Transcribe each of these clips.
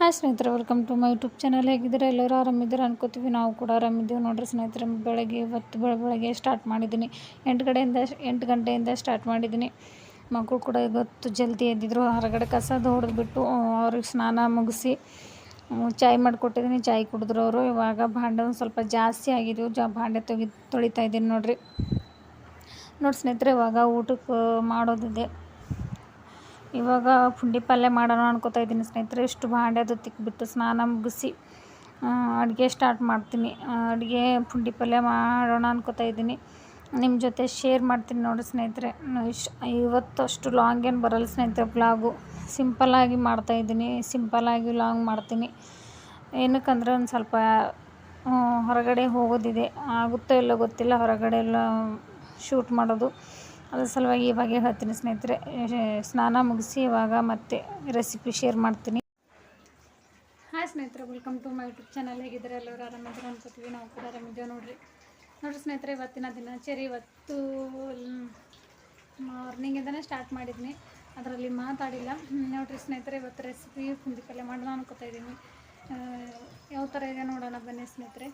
Hi ಸ್ನೇಹಿತರೆ welcome to my YouTube channel ಹೇಗಿದ್ದೀರಾ? ಎಲ್ಲರೂ ಆರಾಮಿದ್ದೀರಾ ಅನ್ಕೋತೀವಿ. ನಾವು ಕೂಡ ಆರಾಮಿದ್ದೀವಿ. ನೋಡ್ರಿ ಸ್ನೇಹಿತರೆ, ಬೆಳಗ್ಗೆ ಇವತ್ತು ಬೆಳ, ಬೆಳಗ್ಗೆ ಸ್ಟಾರ್ಟ್ ಮಾಡಿದ್ದೀನಿ. ಎಂಟು ಕಡೆಯಿಂದ ಎಂಟು ಗಂಟೆಯಿಂದ ಸ್ಟಾರ್ಟ್ ಮಾಡಿದ್ದೀನಿ. ಮಕ್ಕಳು ಕೂಡ ಇವತ್ತು ಜಲ್ದಿ ಎದ್ದಿದ್ರು. ಹೊರಗಡೆ ಕಸ ಹೊಡೆದ್ಬಿಟ್ಟು ಅವ್ರಿಗೆ ಸ್ನಾನ ಮುಗಿಸಿ ಚಾಯ್ ಮಾಡಿಕೊಟ್ಟಿದ್ದೀನಿ. ಚಾಯ್ ಕುಡಿದ್ರು ಅವರು. ಇವಾಗ ಭಾಂಡೆ ಒಂದು ಸ್ವಲ್ಪ ಜಾಸ್ತಿ ಆಗಿದ್ವು. ಜಾ, ಭಾಂಡೆ ತೊಗಿ, ತೊಳಿತಾ ಇದ್ದೀನಿ ನೋಡಿರಿ. ನೋಡಿ ಸ್ನೇಹಿತರೆ, ಇವಾಗ ಊಟಕ್ಕೆ ಮಾಡೋದಿದೆ. ಇವಾಗ ಪುಂಡಿ ಪಲ್ಯ ಮಾಡೋಣ ಅನ್ಕೋತಾ ಇದ್ದೀನಿ ಸ್ನೇಹಿತರೆ. ಇಷ್ಟು ಅದು ತಿಕ್ಬಿಟ್ಟು ಸ್ನಾನ ಮುಗಿಸಿ ಅಡುಗೆ ಸ್ಟಾರ್ಟ್ ಮಾಡ್ತೀನಿ. ಅಡುಗೆ ಪುಂಡಿ ಪಲ್ಯ ಮಾಡೋಣ ಅನ್ಕೋತಾ ಇದ್ದೀನಿ. ನಿಮ್ಮ ಜೊತೆ ಶೇರ್ ಮಾಡ್ತೀನಿ ನೋಡಿ ಸ್ನೇಹಿತರೆ. ಇಶ್ ಇವತ್ತು ಅಷ್ಟು ಲಾಂಗ್ ಏನು ಬರಲ್ಲ ಸ್ನೇಹಿತರೆ ಬ್ಲಾಗು ಸಿಂಪಲ್ಲಾಗಿ ಮಾಡ್ತಾಯಿದ್ದೀನಿ ಸಿಂಪಲ್ಲಾಗಿ ಲಾಂಗ್ ಮಾಡ್ತೀನಿ. ಏನಕ್ಕಂದ್ರೆ ಒಂದು ಸ್ವಲ್ಪ ಹೊರಗಡೆ ಹೋಗೋದಿದೆ. ಆಗುತ್ತೋ ಇಲ್ಲೋ ಗೊತ್ತಿಲ್ಲ. ಹೊರಗಡೆ ಎಲ್ಲ ಶೂಟ್ ಮಾಡೋದು. ಅದ್ರ ಸಲುವಾಗಿ ಇವಾಗ ಹೇಳ್ತೀನಿ ಸ್ನೇಹಿತರೆ ಸ್ನಾನ ಮುಗಿಸಿ ಇವಾಗ ಮತ್ತೆ ರೆಸಿಪಿ ಶೇರ್ ಮಾಡ್ತೀನಿ. ಹಾಯ್ ಸ್ನೇಹಿತರೆ welcome to my YouTube channel ಹೇಗಿದ್ದಾರೆ ಎಲ್ಲರೂ? ಆರಾಮಿದ್ರೆ ಅನ್ಕೋತೀವಿ ನಾವು ಕೂಡ ಆರಾಮಿದ್ದೇವೆ ನೋಡ್ರಿ. ನೋಡಿರಿ ಸ್ನೇಹಿತರೆ, ಇವತ್ತಿನ ದಿನಚರಿ ಇವತ್ತು ಮಾರ್ನಿಂಗಿಂದನೇ ಸ್ಟಾರ್ಟ್ ಮಾಡಿದ್ದೀನಿ ಅದರಲ್ಲಿ ಮಾತಾಡಿಲ್ಲ. ನೋಡ್ರಿ ಸ್ನೇಹಿತರೆ, ಇವತ್ತು ರೆಸಿಪಿ ಪುಂಡಿ ಪಲ್ಯ ಮಾಡೋಣ ಅನ್ಕೋತಾ ಇದ್ದೀನಿ. ಯಾವ ಥರ ಇದೆ ನೋಡೋಣ ಬನ್ನಿ ಸ್ನೇಹಿತರೆ.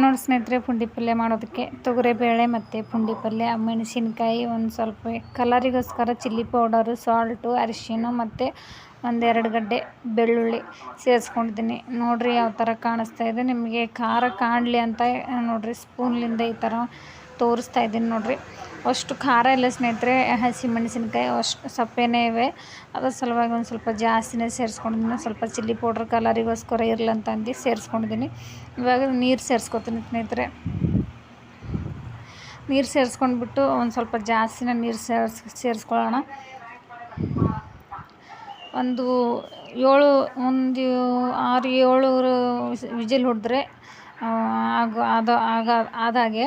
ನೋಡಿ ಸ್ನೇಹಿತರೆ, ಪುಂಡಿ ಪಲ್ಯ ಮಾಡೋದಕ್ಕೆ ತೊಗರಿಬೇಳೆ ಮತ್ತು ಪುಂಡಿ ಪಲ್ಯ, ಮೆಣಸಿನ್ಕಾಯಿ ಒಂದು ಸ್ವಲ್ಪ ಕಲರಿಗೋಸ್ಕರ ಚಿಲ್ಲಿ ಪೌಡರು, ಸಾಲ್ಟು ಅರಿಶಿನ ಮತ್ತು ಒಂದೆರಡು ಗಡ್ಡೆ ಬೆಳ್ಳುಳ್ಳಿ ಸೇರಿಸ್ಕೊಂಡಿದ್ದೀನಿ. ನೋಡಿರಿ ಯಾವ ಥರ ಕಾಣಿಸ್ತಾ ಇದೆ. ನಿಮಗೆ ಖಾರ ಕಾಣಲಿ ಅಂತ ನೋಡಿರಿ, ಸ್ಪೂನ್ಲಿಂದ ಈ ಥರ ತೋರಿಸ್ತಾ ಇದ್ದೀನಿ ನೋಡಿರಿ. ಅಷ್ಟು ಖಾರ ಇಲ್ಲ ಸ್ನೇಹಿತರೆ, ಹಸಿ ಮೆಣಸಿನ್ಕಾಯಿ ಅಷ್ಟು ಸಪ್ಪೆನೇ ಇವೆ. ಅದರ ಸಲುವಾಗಿ ಒಂದು ಸ್ವಲ್ಪ ಜಾಸ್ತಿನೇ ಸೇರಿಸ್ಕೊಂಡಿದ್ದೀನಿ. ಸ್ವಲ್ಪ ಚಿಲ್ಲಿ ಪೌಡ್ರ್ ಕಲರಿಗೋಸ್ಕರ ಇರಲಂತ ಅಂದು ಸೇರಿಸ್ಕೊಂಡಿದ್ದೀನಿ. ಇವಾಗ ನೀರು ಸೇರಿಸ್ಕೊತೀನಿ ಸ್ನೇಹಿತರೆ. ನೀರು ಸೇರಿಸ್ಕೊಂಡ್ಬಿಟ್ಟು ಒಂದು ಸ್ವಲ್ಪ ಜಾಸ್ತಿನೇ ನೀರು ಸೇರ್ಸ್, ಸೇರಿಸ್ಕೊಳ್ಳೋಣ. ಒಂದು ಏಳು, ಒಂದು ಆರು ಏಳು ವಿಜಿಲ್ ಹೊಡೆದ್ರೆ ಆಗ ಅದು ಆಗ ಆದಾಗೆ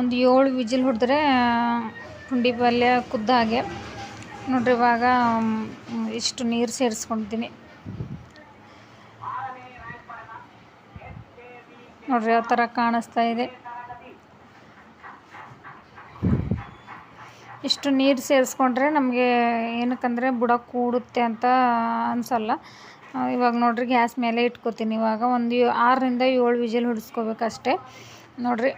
ಒಂದು ಏಳು ವಿಜಿಲ್ ಹೊಡೆದ್ರೆ ಪುಂಡಿ ಪಲ್ಯ ಕುದ್ದ ಹಾಗೆ. ನೋಡ್ರಿ ಇವಾಗ ಇಷ್ಟು ನೀರು ಸೇರಿಸ್ಕೊಳ್ತೀನಿ ನೋಡ್ರಿ ಯಾವ ಥರ ಕಾಣಿಸ್ತಾ ಇದೆ. ಇಷ್ಟು ನೀರು ಸೇರಿಸ್ಕೊಂಡ್ರೆ ನಮಗೆ ಏನಕ್ಕಂದರೆ ಬುಡ ಕೂಡುತ್ತೆ ಅಂತ ಅನಿಸಲ್ಲ. ಇವಾಗ ನೋಡ್ರಿ ಗ್ಯಾಸ್ ಮೇಲೆ ಇಟ್ಕೋತೀನಿ. ಇವಾಗ ಒಂದು ಆರರಿಂದ ಏಳು ವಿಜಿಲ್ ಹೊಡಿಸ್ಕೋಬೇಕಷ್ಟೆ. ನೋಡ್ರಿ.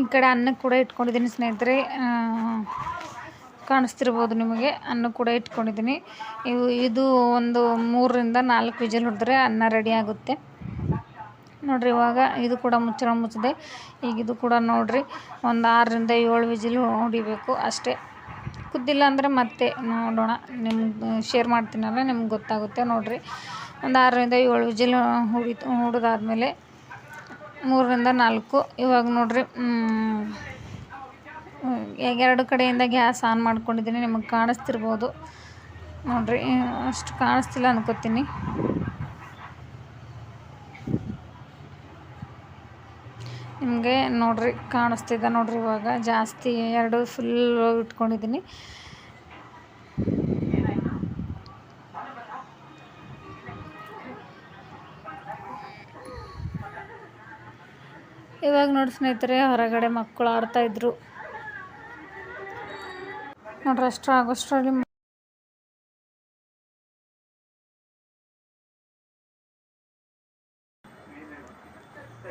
ಈ ಕಡೆ ಅನ್ನ ಕೂಡ ಇಟ್ಕೊಂಡಿದ್ದೀನಿ ಸ್ನೇಹಿತರೆ. ಕಾಣಿಸ್ತಿರ್ಬೋದು ನಿಮಗೆ. ಅನ್ನ ಕೂಡ ಇಟ್ಕೊಂಡಿದ್ದೀನಿ. ಇವು, ಇದು ಒಂದು ಮೂರರಿಂದ ನಾಲ್ಕು ವಿಜಲ್ ಹೊಡೆದ್ರೆ ಅನ್ನ ರೆಡಿ ಆಗುತ್ತೆ. ನೋಡಿರಿ, ಇವಾಗ ಇದು ಕೂಡ ಮುಚ್ಚಳ ಮುಚ್ಚಿದೆ. ಈಗ ಇದು ಕೂಡ ನೋಡಿರಿ, ಒಂದು ಆರರಿಂದ ಏಳು ವಿಜಿಲ್ ಹೊಡಿಬೇಕು ಅಷ್ಟೇ. ಕುದ್ದಿಲ್ಲ ಅಂದರೆ ಮತ್ತೆ ನೋಡೋಣ. ನಿಮ್ಗೆ ಶೇರ್ ಮಾಡ್ತೀನಲ್ಲ, ನಿಮ್ಗೆ ಗೊತ್ತಾಗುತ್ತೆ. ನೋಡಿರಿ, ಒಂದು ಆರರಿಂದ ಏಳು ವಿಜಿಲ್ ಹೊಡಿ ಹುಡಿದಾದ್ಮೇಲೆ ಮೂರರಿಂದ ನಾಲ್ಕು. ಇವಾಗ ನೋಡಿರಿ ಎರಡು ಕಡೆಯಿಂದ ಗ್ಯಾಸ್ ಆನ್ ಮಾಡ್ಕೊಂಡಿದ್ದೀನಿ, ನಿಮಗೆ ಕಾಣಿಸ್ತಿರ್ಬೋದು. ನೋಡಿರಿ, ಅಷ್ಟು ಕಾಣಿಸ್ತಿಲ್ಲ ಅನ್ಕೋತೀನಿ. ನಿಮಗೆ ನೋಡಿರಿ, ಕಾಣಿಸ್ತಿದೆ ನೋಡಿರಿ ಇವಾಗ. ಜಾಸ್ತಿ ಎರಡು ಫುಲ್ ಇಟ್ಕೊಂಡಿದ್ದೀನಿ. ಇವಾಗ ನೋಡಿ ಸ್ನೇಹಿತರೆ, ಹೊರಗಡೆ ಮಕ್ಕಳು ಆಡ್ತಾಯಿದ್ರು ನೋಡ್ರಿ ಅಷ್ಟು ಆಗೋಷ್ಟರಲ್ಲಿ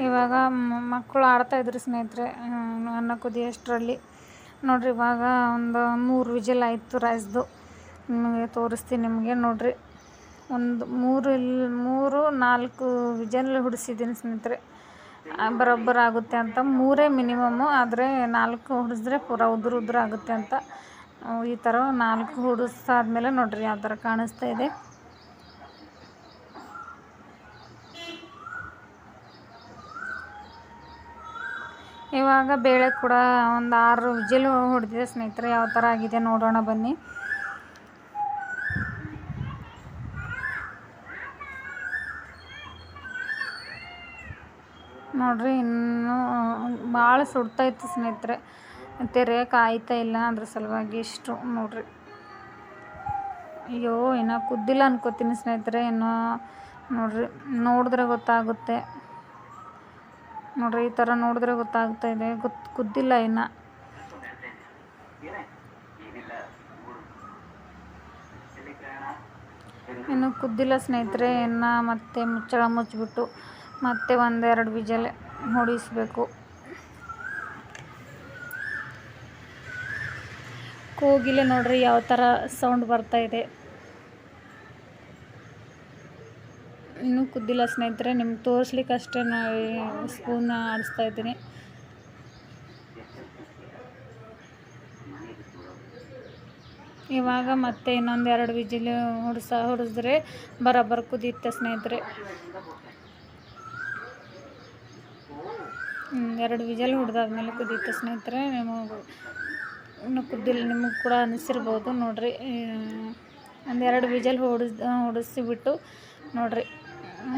ಇವಾಗ ಮಕ್ಕಳು ಆಡ್ತಾಯಿದ್ರು ಸ್ನೇಹಿತರೆ ಅನ್ನ ಕುದಿಯೋಷ್ಟರಲ್ಲಿ ನೋಡ್ರಿ ಇವಾಗ ಒಂದು ಮೂರು ವಿಜಲ್ ಆಯಿತು ರೈಸ್ದು ನಿಮಗೆ ತೋರಿಸ್ತೀನಿ ನಿಮಗೆ, ನೋಡ್ರಿ. ಒಂದು ಮೂರು ಮೂರು ನಾಲ್ಕು ವಿಜಲ್ ಹುಡಿಸಿದ್ದೀನಿ ಸ್ನೇಹಿತರೆ. ಬರೋಬ್ಬರ ಆಗುತ್ತೆ ಅಂತ. ಮೂರೇ ಮಿನಿಮಮ್ಮು, ಆದರೆ ನಾಲ್ಕು ಹೊಡೆಸಿದ್ರೆ ಪೂರ ಉದುರು ಉದುರು ಆಗುತ್ತೆ ಅಂತ. ಈ ಥರ ನಾಲ್ಕು ಹೊಡೆಸಾದ್ಮೇಲೆ ನೋಡಿರಿ ಯಾವ ಥರ ಕಾಣಿಸ್ತಾ ಇದೆ. ಇವಾಗ ಬೇಳೆ ಕೂಡ ಒಂದು ಆರು ವಿಜಿಲು ಹೊಡೆದಿದೆ. ಸ್ನೇಹಿತರೆ, ಯಾವ ಥರ ಆಗಿದೆ ನೋಡೋಣ ಬನ್ನಿ ನೋಡಿರಿ ಇನ್ನೂ ಭಾಳ ಸುಡ್ತಾಯಿತ್ತು ಸ್ನೇಹಿತರೆ. ತೆರೆಯೋಕೆ ಆಯ್ತಾ ಇಲ್ಲ ಅದ್ರ ಸಲುವಾಗಿ ಇಷ್ಟು ನೋಡಿರಿ. ಅಯ್ಯೋ, ಇನ್ನೂ ಕುದ್ದಿಲ್ಲ ಅನ್ಕೋತೀನಿ ಸ್ನೇಹಿತರೆ ಏನೋ ನೋಡ್ರಿ, ನೋಡಿದ್ರೆ ಗೊತ್ತಾಗುತ್ತೆ. ನೋಡ್ರಿ, ಈ ಥರ ನೋಡಿದ್ರೆ ಗೊತ್ತಾಗ್ತಾ ಇದೆ ಗೊತ್ತು ಕುದ್ದಿಲ್ಲ ಇನ್ನು. ಇನ್ನು ಕುದ್ದಿಲ್ಲ ಸ್ನೇಹಿತರೆ, ಇನ್ನು ಮತ್ತೆ ಮುಚ್ಚಳ ಮುಚ್ಚಿಬಿಟ್ಟು ಮತ್ತೆ ಒಂದೆರಡು ವಿಜಲ್. ಹೊಡಿಸ್ಬೇಕು ಕೂಗಿಲೆ ನೋಡ್ರಿ ಯಾವ ಥರ ಸೌಂಡ್ ಬರ್ತಾ ಇದೆ. ಇನ್ನೂ ಕುದ್ದಿಲ್ಲ ಸ್ನೇಹಿತರೆ, ನಿಮ್ಗೆ ತೋರಿಸ್ಲಿಕ್ಕೆ ಅಷ್ಟೇ ನಾ ಸ್ಪೂನ್ ಆಡಿಸ್ತಾ ಇದ್ದೀನಿ. ಇವಾಗ ಮತ್ತೆ ಇನ್ನೊಂದು ಎರಡು ವಿಜಿಲ್ ಹೊಡ್ಸ ಹೊಡೆಸಿದ್ರೆ ಬರೋಬ್ಬರ ಕುದಿಯುತ್ತೆ ಸ್ನೇಹಿತರೆ. ಎರಡು ವಿಜಲ್ ಹೊಡೆದಾದ್ಮೇಲೆ ಕುದೀತು ಸ್ನೇಹಿತರೆ. ನಿಮಗೆ ಇನ್ನು ಕುದ್ದಿಲ್ಲ, ನಿಮಗೆ ಕೂಡ ಅನಿಸಿರ್ಬೋದು, ನೋಡಿರಿ. ಒಂದೆರಡು ವಿಜಲ್ ಹೊಡಿಸ್ ಹೊಡಿಸಿಬಿಟ್ಟು ನೋಡಿರಿ.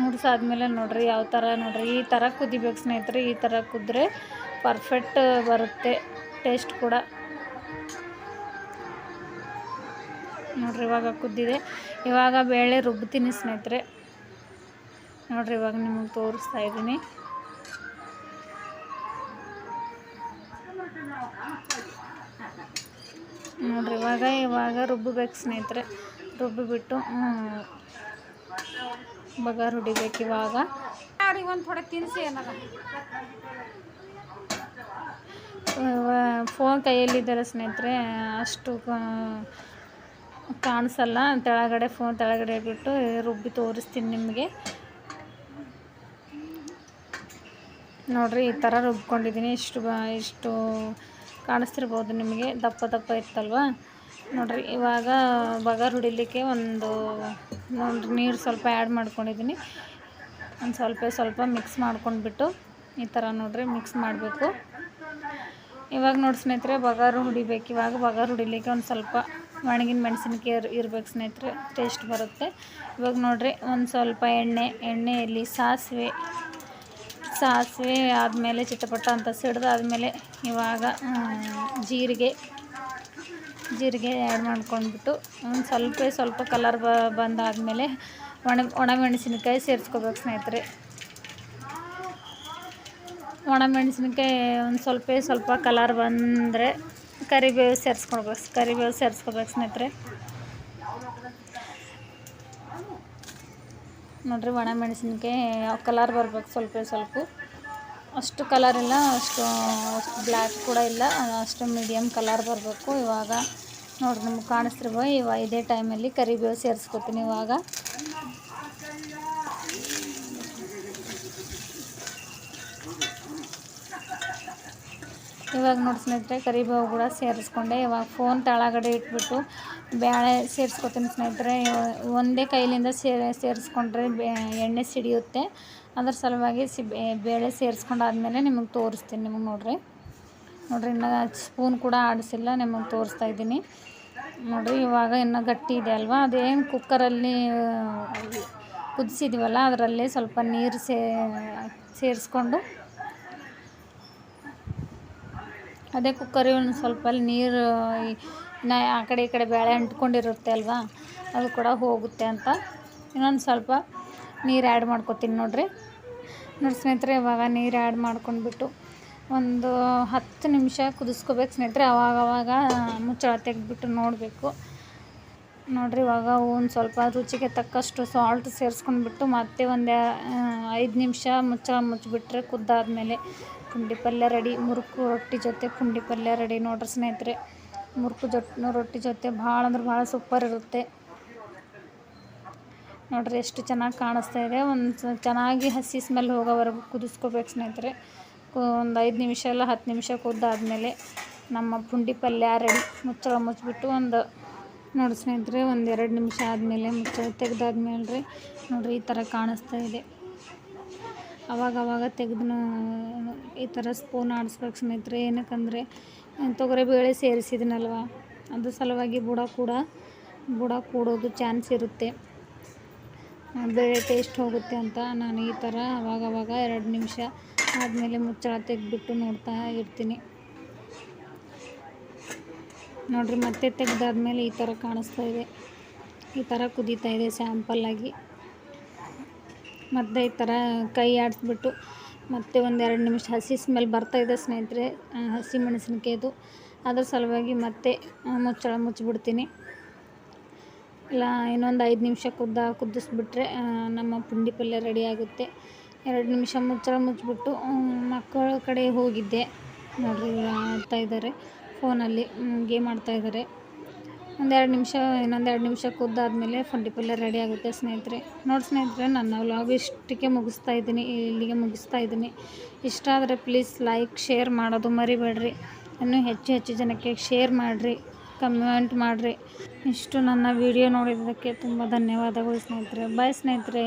ಹುಡ್ಸಾದ್ಮೇಲೆ ನೋಡಿರಿ ಯಾವ ಥರ ನೋಡಿರಿ. ಈ ಥರ ಕುದಿಬೇಕು ಸ್ನೇಹಿತರೆ, ಈ ಥರ ಕುದ್ರೆ ಪರ್ಫೆಕ್ಟ್ ಬರುತ್ತೆ ಟೇಸ್ಟ್ ಕೂಡ. ನೋಡಿರಿ, ಇವಾಗ ಕುದ್ದಿದೆ. ಇವಾಗ ಬೇಳೆ ರುಬ್ತೀನಿ ಸ್ನೇಹಿತರೆ. ನೋಡಿರಿ, ಇವಾಗ ನಿಮಗೆ ತೋರಿಸ್ತಾ ಇದ್ದೀನಿ. ನೋಡಿರಿ, ಇವಾಗ ಇವಾಗ ರುಬ್ಬಬೇಕು ಸ್ನೇಹಿತರೆ. ರುಬ್ಬಿಬಿಟ್ಟು ಬಗಾರ್ ಹೊಡಿಬೇಕು ಇವಾಗ. ಒಂದು ಥೋಡೆ ತಿನ್ನಿಸಿ ಏನಾರ. ಫೋನ್ ಕೈಯಲ್ಲಿದ್ದಾರೆ ಸ್ನೇಹಿತರೆ, ಅಷ್ಟು ಕಾಣಿಸಲ್ಲ. ತೆಳಗಡೆ ಫೋನ್ ತೆಳಗಡೆ ಬಿಟ್ಟು ರುಬ್ಬಿ ತೋರಿಸ್ತೀನಿ ನಿಮಗೆ. ನೋಡಿರಿ, ಈ ಥರ ರುಬ್ಕೊಂಡಿದ್ದೀನಿ. ಇಷ್ಟು ಇಷ್ಟು ಕಾಣಿಸ್ತಿರ್ಬೋದು ನಿಮಗೆ. ದಪ್ಪ ದಪ್ಪ ಇತ್ತಲ್ವ? ನೋಡಿರಿ, ಇವಾಗ ಬಗಾರ್ ಹೊಡಿಲಿಕ್ಕೆ ಒಂದು ನೋಡಿರಿ, ನೀರು ಸ್ವಲ್ಪ ಆ್ಯಡ್ ಮಾಡ್ಕೊಂಡಿದ್ದೀನಿ ಒಂದು ಸ್ವಲ್ಪ ಸ್ವಲ್ಪ ಮಿಕ್ಸ್ ಮಾಡ್ಕೊಂಡ್ಬಿಟ್ಟು ಈ ಥರ ನೋಡಿರಿ ಮಿಕ್ಸ್ ಮಾಡಬೇಕು. ಇವಾಗ ನೋಡಿ ಸ್ನೇಹಿತರೆ, ಬಗಾರು ಹೊಡಿಬೇಕು. ಇವಾಗ ಬಗಾರು ಹೊಡಿಲಿಕ್ಕೆ ಒಂದು ಸ್ವಲ್ಪ ಒಣಗಿನ ಮೆಣಸಿನ್ಕಾಯಿ ಇರಬೇಕು ಸ್ನೇಹಿತರೆ. ಟೇಸ್ಟ್ ಬರುತ್ತೆ. ಇವಾಗ ನೋಡಿರಿ, ಒಂದು ಸ್ವಲ್ಪ ಎಣ್ಣೆ, ಎಣ್ಣೆಯಲ್ಲಿ ಸಾಸಿವೆ ಸಾಸಿವೆ ಆದಮೇಲೆ ಚಿತ್ತಪಟ್ಟ ಅಂತ ಸಿಡ್ದಾದ್ಮೇಲೆ ಇವಾಗ ಜೀರಿಗೆ ಜೀರಿಗೆ ಆ್ಯಡ್ ಮಾಡ್ಕೊಂಡ್ಬಿಟ್ಟು ಒಂದು ಸ್ವಲ್ಪ ಸ್ವಲ್ಪ ಕಲರ್ ಬ, ಬಂದಾದಮೇಲೆ ಒಣ, ಒಣಮೆಣಸಿನ್ಕಾಯಿ ಸೇರಿಸ್ಕೋಬೇಕು ಸ್ನೇಹಿತರೆ. ಒಣಮೆಣಸಿನ್ಕಾಯಿ ಒಂದು ಸ್ವಲ್ಪ ಸ್ವಲ್ಪ ಕಲರ್ ಬಂದರೆ ಕರಿಬೇವು ಸೇರಿಸ್ಕೊಳ್ಬೇಕು ಕರಿಬೇವು ಸೇರಿಸ್ಕೋಬೇಕು ಸ್ನೇಹಿತರೆ. ನೋಡಿರಿ ಒಣ ಮೆಣಸಿನ್ಕಾಯಿ ಕಲರ್ ಬರ್ಬೇಕು ಸ್ವಲ್ಪ ಸ್ವಲ್ಪ. ಅಷ್ಟು ಕಲರ್ ಇಲ್ಲ, ಅಷ್ಟು ಅಷ್ಟು ಬ್ಲ್ಯಾಕ್ ಕೂಡ ಇಲ್ಲ, ಅಷ್ಟು ಮೀಡಿಯಮ್ ಕಲರ್ ಬರಬೇಕು ಇವಾಗ. ನೋಡಿರಿ ನಮ್ಗೆ ಕಾಣಿಸ್ತಿರ್ಬೋದು ಇವಾಗ ಇದೇ ಟೈಮಲ್ಲಿ ಕರಿಬೇವು ಸೇರಿಸ್ಕೊತೀನಿ ಇವಾಗ. ಇವಾಗ ನೋಡಿ ಸ್ನೇಹಿತರೆ ಕರಿಬೇವು ಕೂಡ ಸೇರಿಸ್ಕೊಂಡೆ. ಇವಾಗ ಫೋನ್ ತಳಗಡೆ ಇಟ್ಬಿಟ್ಟು ಬೇಳೆ ಸೇರಿಸ್ಕೊತೀನಿ ಸ್ನೇಹಿತರೆ. ಒಂದೇ ಕೈಲಿಂದ ಸೇರಿ ಸೇರಿಸ್ಕೊಂಡ್ರೆ ಎಣ್ಣೆ ಸಿಡಿಯುತ್ತೆ. ಅದ್ರ ಸಲುವಾಗಿ ಸಿ ಬೇಳೆ ಸೇರಿಸ್ಕೊಂಡಾದ್ಮೇಲೆ ನಿಮಗೆ ತೋರಿಸ್ತೀನಿ ನಿಮಗೆ ನೋಡಿರಿ. ನೋಡಿರಿ, ಇನ್ನು ಸ್ಪೂನ್ ಕೂಡ ಆಡಿಸಿಲ್ಲ, ನಿಮಗೆ ತೋರಿಸ್ತಾ ಇದ್ದೀನಿ. ನೋಡಿರಿ, ಇವಾಗ ಇನ್ನೂ ಗಟ್ಟಿ ಇದೆ ಅಲ್ವಾ? ಅದೇನು ಕುಕ್ಕರಲ್ಲಿ ಕುದಿಸಿದೀವಲ್ಲ, ಅದರಲ್ಲಿ ಸ್ವಲ್ಪ ನೀರು ಸೇರಿಸ್ಕೊಂಡು ಅದೇ ಕುಕ್ಕರಿಗೆ ಒಂದು ಸ್ವಲ್ಪ ಅಲ್ಲಿ ನೀರು ನಾ ಆ ಕಡೆ ಈ ಕಡೆ ಬೇಳೆ ಅಂಟ್ಕೊಂಡಿರುತ್ತೆ ಅಲ್ವಾ, ಅದು ಕೂಡ ಹೋಗುತ್ತೆ ಅಂತ. ಇನ್ನೊಂದು ಸ್ವಲ್ಪ ನೀರು ಆ್ಯಡ್ ಮಾಡ್ಕೊತೀನಿ ನೋಡಿರಿ. ನೋಡಿ ಸ್ನೇಹಿತರೆ, ಇವಾಗ ನೀರು ಆ್ಯಡ್ ಮಾಡ್ಕೊಂಡ್ಬಿಟ್ಟು ಒಂದು ಹತ್ತು ನಿಮಿಷ ಕುದಿಸ್ಕೋಬೇಕು ಸ್ನೇಹಿತರೆ. ಅವಾಗವಾಗ ಅವಾಗ ಮುಚ್ಚಳ ತೆಗೆದ್ಬಿಟ್ಟು ನೋಡಬೇಕು. ನೋಡಿರಿ, ಇವಾಗ ಒಂದು ಸ್ವಲ್ಪ ರುಚಿಗೆ ತಕ್ಕಷ್ಟು ಸಾಲ್ಟ್ ಸೇರಿಸ್ಕೊಂಡ್ಬಿಟ್ಟು ಮತ್ತೆ ಒಂದು ಐದು ನಿಮಿಷ ಮುಚ್ಚ ಮುಚ್ಚಿಬಿಟ್ರೆ ಕುದ್ದಾದ್ಮೇಲೆ ಪುಂಡಿ ಪಲ್ಯ ರೆಡಿ. ಮುರುಕು ರೊಟ್ಟಿ ಜೊತೆ ಪುಂಡಿ ಪಲ್ಯ ರೆಡಿ. ನೋಡ್ರಿ ಸ್ನೇಹಿತರೆ, ಮುರುಕು ಜೊತೆ ರೊಟ್ಟಿ ಜೊತೆ ಭಾಳ ಅಂದ್ರೆ ಭಾಳ ಸೂಪರ್ ಇರುತ್ತೆ. ನೋಡ್ರಿ ಎಷ್ಟು ಚೆನ್ನಾಗಿ ಕಾಣಿಸ್ತಾ ಇದೆ. ಒಂದು ಚೆನ್ನಾಗಿ ಹಸಿ ಸ್ಮೆಲ್ ಹೋಗೋವರೆಗೂ ಕುದಿಸ್ಕೋಬೇಕು ಸ್ನೇಹಿತರೆ. ಒಂದು ಐದು ನಿಮಿಷ ಎಲ್ಲ ಹತ್ತು ನಿಮಿಷ ಕುದ್ದಾದ್ಮೇಲೆ ನಮ್ಮ ಪುಂಡಿ ಪಲ್ಯ ರೆಡಿ. ಮುಚ್ಚಳ ಮುಚ್ಚಿಬಿಟ್ಟು ಒಂದು ನೋಡಿ ಸ್ನೇಹಿತರೆ ಒಂದು ಎರಡು ನಿಮಿಷ ಆದಮೇಲೆ ಮುಚ್ಚಳ ತೆಗೆದಾದ್ಮೇಲೆ ರೀ ನೋಡಿರಿ ಈ ಥರ ಕಾಣಿಸ್ತಾ ಇದೆ. ಅವಾಗವಾಗ ಅವಾಗ ತೆಗೆದು ಈ ಥರ ಸ್ಪೂನ್ ಆಡಿಸ್ಬೇಕು ಸ್ನೇಹಿತರೆ. ಏನಕ್ಕಂದರೆ ತೊಗರಿಬೇಳೆ ಸೇರಿಸಿದನಲ್ವ ಅದ್ರ ಸಲುವಾಗಿ ಬುಡ ಕೂಡ, ಬುಡ ಕೂಡೋದು ಚಾನ್ಸ್ ಇರುತ್ತೆ. ಬೇಳೆ ಟೇಸ್ಟ್ ಹೋಗುತ್ತೆ ಅಂತ ನಾನು ಈ ಥರ ಅವಾಗವಾಗ ಅವಾಗ ಎರಡು ನಿಮಿಷ ಆದಮೇಲೆ ಮುಚ್ಚಳ ತೆಗೆದ್ಬಿಟ್ಟು ನೋಡ್ತಾ ಇರ್ತೀನಿ. ನೋಡಿರಿ, ಮತ್ತೆ ತೆಗೆದಾದ್ಮೇಲೆ ಈ ಥರ ಕಾಣಿಸ್ತಾ ಇದೆ. ಈ ಥರ ಕುದೀತಾ ಇದೆ ಸ್ಯಾಂಪಲ್ಲಾಗಿ ಮತ್ತು ಈ ಥರ ಕೈ ಆಡಿಸ್ಬಿಟ್ಟು ಮತ್ತೆ ಒಂದೆರಡು ನಿಮಿಷ ಹಸಿ ಸ್ಮೆಲ್ ಬರ್ತಾಯಿದೆ ಸ್ನೇಹಿತರೆ ಹಸಿ ಮೆಣಸಿನ್ಕಾಯ್ದು. ಅದ್ರ ಸಲುವಾಗಿ ಮತ್ತೆ ಮುಚ್ಚಳ ಮುಚ್ಚಿಬಿಡ್ತೀನಿ. ಇಲ್ಲ, ಇನ್ನೊಂದು ಐದು ನಿಮಿಷ ಕುದ್ದ, ಕುದಿಸ್ಬಿಟ್ರೆ ನಮ್ಮ ಪುಂಡಿ ಪಲ್ಯ ರೆಡಿ ಆಗುತ್ತೆ. ಎರಡು ನಿಮಿಷ ಮುಚ್ಚಳ ಮುಚ್ಚಿಬಿಟ್ಟು ಮಕ್ಕಳ ಕಡೆ ಹೋಗಿದ್ದೆ. ನೋಡ್ರಿ ಆಡ್ತಾ ಇದ್ದಾರೆ ಫೋನಲ್ಲಿ ಗೇಮ್ ಆಡ್ತಾ ಇದ್ದಾರೆ ಒಂದೆರಡು ನಿಮಿಷ, ಇನ್ನೊಂದೆರಡು ನಿಮಿಷ ಕುದ್ದಾದಮೇಲೆ ಫಂಡಿ ಪಲ್ಯ ರೆಡಿ ಆಗುತ್ತೆ ಸ್ನೇಹಿತರೆ. ನೋಡಿ ಸ್ನೇಹಿತರೆ, ನನ್ನ ವ್ಲಾಗ್ ಇಷ್ಟಕ್ಕೆ ಮುಗಿಸ್ತಾ ಇದ್ದೀನಿ, ಇಲ್ಲಿಗೆ ಮುಗಿಸ್ತಾ ಇದ್ದೀನಿ. ಇಷ್ಟ ಆದರೆ ಪ್ಲೀಸ್ ಲೈಕ್ ಶೇರ್ ಮಾಡೋದು ಮರಿಬೇಡ್ರಿ. ಇನ್ನೂ ಹೆಚ್ಚು ಹೆಚ್ಚು ಜನಕ್ಕೆ ಶೇರ್ ಮಾಡಿರಿ ಕಮೆಂಟ್ ಮಾಡಿರಿ. ಇಷ್ಟು ನನ್ನ ವಿಡಿಯೋ ನೋಡಿದ್ದಕ್ಕೆ ತುಂಬ ಧನ್ಯವಾದಗಳು ಸ್ನೇಹಿತರೆ. ಬಾಯ್ ಸ್ನೇಹಿತರೆ.